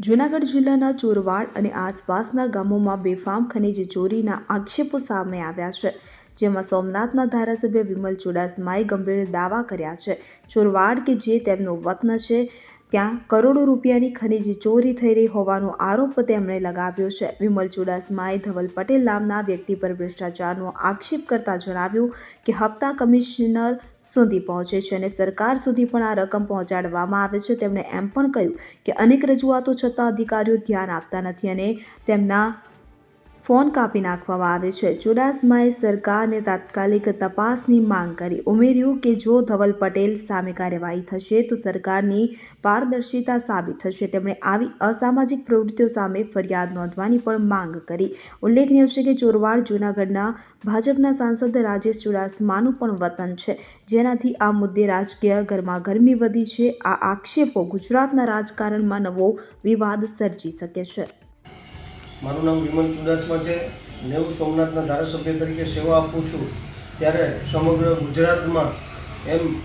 જૂનાગઢ જિલ્લાના ચોરવાડ અને આસપાસના ગામોમાં બેફામ ખનીજ ચોરીના આક્ષેપો સામે આવ્યા છે, જેમાં સોમનાથના ધારાસભ્ય વિમલ ચુડાસમાએ ગંભીર દાવા કર્યા છે. ચોરવાડ કે જે તેમનું વતન છે, ત્યાં કરોડો રૂપિયાની ખનીજ ચોરી થઈ રહી હોવાનો આરોપ તેમણે લગાવ્યો છે. વિમલ ચુડાસમાએ ધવલ પટેલ નામના વ્યક્તિ પર ભ્રષ્ટાચારનો આક્ષેપ કરતા જણાવ્યું કે હપ્તા કમિશનર સુધી પહોંચે છે અને સરકાર સુધી પણ આ રકમ પહોંચાડવામાં આવે છે. તેમણે એમ પણ કહ્યું કે અનેક રજૂઆતો છતાં અધિકારીઓ ધ્યાન આપતા નથી અને તેમના ફોન કાપી નાખવામાં આવે છે. ચુડાસમાએ સરકારને તાત્કાલિક તપાસની માંગ કરી. ઉમેર્યું કે જો ધવલ પટેલ સામે કાર્યવાહી થશે, તો સરકારની પારદર્શિતા સાબિત થશે. તેમણે આવી અસામાજિક પ્રવૃત્તિઓ સામે ફરિયાદ નોંધવાની પણ માંગ કરી. ઉલ્લેખનીય છે કે ચોરવાડ, જૂનાગઢના ભાજપના સાંસદ રાજેશ ચુડાસમાનું પણ વતન છે. જેનાથી આ મુદ્દે રાજકીય ગરમાગરમી વધી છે. આ આક્ષેપો ગુજરાતના રાજકારણમાં નવો વિવાદ સર્જી શકે છે. મારું નામ વિમલ ચુડાસમા છે. નેવું સોમનાથના ધારાસભ્ય તરીકે સેવા આપું છું. ત્યારે સમગ્ર ગુજરાતમાં એમ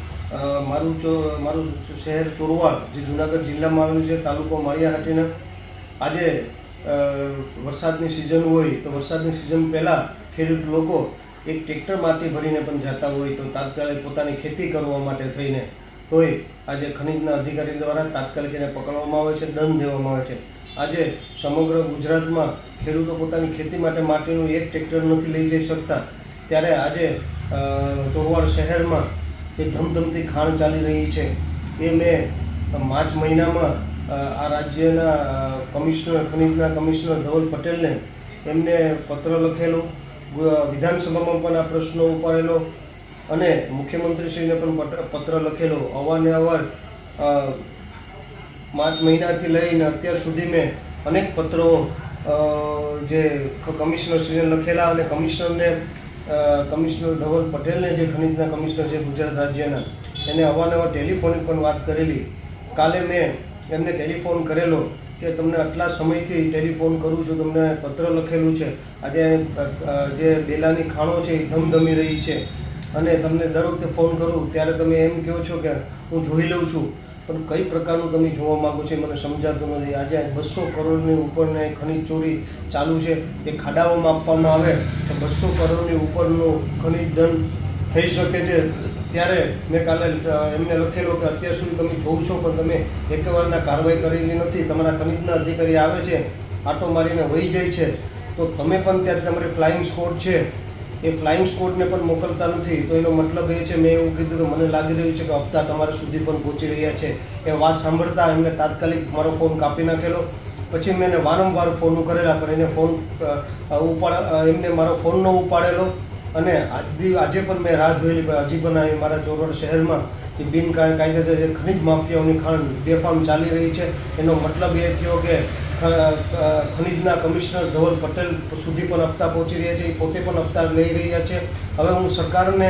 મારું ચો, મારું શહેર ચોરવાડ, જે જુનાગઢ જિલ્લામાં આવેલું છે, તાલુકો માળિયાહાટીના, આજે વરસાદની સિઝન હોય તો વરસાદની સિઝન પહેલાં ખેડૂત લોકો એક ટ્રેક્ટર માટી ભરીને પણ જતા હોય તો તાત્કાલિક પોતાની ખેતી કરવા માટે થઈને તોય આજે ખનીજના અધિકારી દ્વારા તાત્કાલિક એને પકડવામાં આવે છે, દંડ દેવામાં આવે છે. આજે સમગ્ર ગુજરાતમાં ખેડૂતો પોતાની ખેતી માટે માટીનું એક ટ્રેક્ટર નથી લઈ જઈ શકતા. ત્યારે આજે ચોવાડ શહેરમાં એ ધમધમતી ખાણ ચાલી રહી છે, એ મેં માર્ચ મહિનામાં આ રાજ્યના કમિશનર, ખનીજના કમિશનર ધવલ પટેલને એમને પત્ર લખેલો વિધાનસભામાં પણ આ પ્રશ્નો ઉપાડેલો અને મુખ્યમંત્રીશ્રીને પણ પત્ર- લખેલો. અવારને અવાર માર્ચ મહિનાથી લઈને અત્યાર સુધી મેં અનેક પત્રો જે કમિશનર કમિશનરશ્રીને લખેલા અને કમિશનરને કમિશનર ધવલ પટેલને જે ખનિજના કમિશનર છે ગુજરાત રાજ્યના, એને અવારનવાર ટેલિફોનિક પણ વાત કરેલી. કાલે મેં એમને ટેલિફોન કરેલો કે તમને આટલા સમયથી ટેલિફોન કરું છું, તમને પત્ર લખેલું છે. આજે જે બેલાની ખાણો છે એ ધમધમી રહી છે. અને તમને દર વખતે ફોન કરું, ત્યારે તમે એમ કહો છો કે હું જોઈ લઉં છું. પણ કઈ પ્રકારનું તમે જોવા માગો છો મને સમજાતું નથી. આજે બસો કરોડની ઉપરને ખનિજ ચોરી ચાલુ છે, એ ખાડાઓમાં આપવામાં આવે તો બસો કરોડની ઉપરનું ખનિજ દંડ થઈ શકે છે. ત્યારે મેં કાલે એમને લખેલો કે અત્યાર સુધી તમે જોઉં છો, પણ તમે એકવારના કાર્યવાહી કરેલી નથી. તમારા ખનિજના અધિકારી આવે છે, આટો મારીને વહી જાય છે. તો તમે પણ ત્યારે તમારી ફ્લાઇંગ સ્કોડ છે એ ફ્લાઇંગ સ્કોડને પણ મોકલતા નથી. તો એનો મતલબ એ છે, મેં એવું કીધું કે મને લાગી રહ્યું છે કે હપ્તા તમારા સુધી પણ પહોંચી રહ્યા છે. એ વાત સાંભળતા એમને તાત્કાલિક મારો ફોન કાપી નાખેલો. પછી મેં એને વારંવાર ફોન કરેલા, પણ એને ફોન ઉપાડ એમને મારો ફોન ન ઉપાડેલો. અને આજે આજે પણ મેં રાહ જોયેલી હજી પણ મારા ચોરવાડ શહેરમાં જે બિન કાય- કાયદેસર જે ખનિજ માફિયાઓની ખાણ બેફામ ચાલી રહી છે, એનો મતલબ એ થયો કે ખનિજના કમિશનર ધવલ પટેલ સુધી પણ હપ્તા પહોંચી રહ્યા છે, એ પોતે પણ હપ્તા લઈ રહ્યા છે. હવે હું સરકારને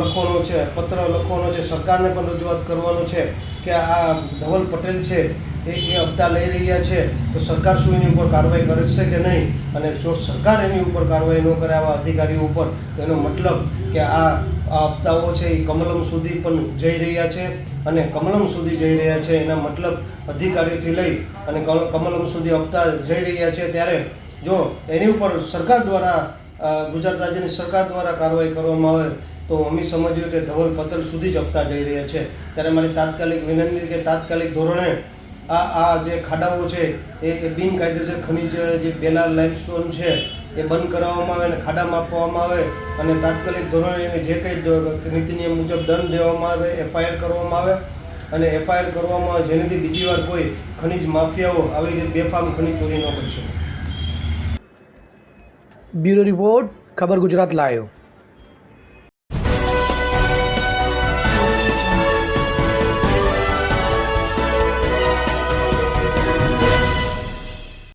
લખવાનો છે, પત્ર લખવાનો છે, સરકારને પણ રજૂઆત કરવાનો છે કે આ ધવલ પટેલ છે, એ એ હપ્તા લઈ રહ્યા છે. તો સરકાર શું એની ઉપર કાર્યવાહી કરે છે કે નહીં? અને જો સરકાર એની ઉપર કાર્યવાહી ન કરે આવા અધિકારીઓ ઉપર એનો મતલબ કે આ આ હપ્તાઓ છે એ કમલમ સુધી પણ જઈ રહ્યા છે અને કમલમ સુધી જઈ રહ્યા છે એના મતલબ અધિકારીથી લઈ અને કમલમ સુધી આપતા જઈ રહ્યા છે ત્યારે જો એની ઉપર સરકાર દ્વારા ગુજરાત રાજ્યની સરકાર દ્વારા કાર્યવાહી કરવામાં આવે તો અમે સમજ્યું કે ધવલ પતલ સુધી જ હપ્તા જઈ રહ્યા છે. ત્યારે મારી તાત્કાલિક વિનંતી કે તાત્કાલિક ધોરણે આ આ જે ખાડાઓ છે એ એ બિનકાયદેસર ખનિજ જે બેલા લાઇમસ્ટોન છે એ બંધ કરાવવામાં આવે અને ખાડા માપવામાં આવે અને તાત્કાલિક ધોરણે જે કંઈ નીતિ નિયમ મુજબ દંડ દેવામાં આવે, એફઆઈઆર કરવામાં આવે અને એફઆઈઆર કરવામાં આવે જેનાથી બીજી વાર કોઈ ખનિજ માફિયાઓ આવી રીતે બેફામ ખનિજ ચોરી ન કરી શકે. બ્યુરો રિપોર્ટ, ખબર ગુજરાત લાયો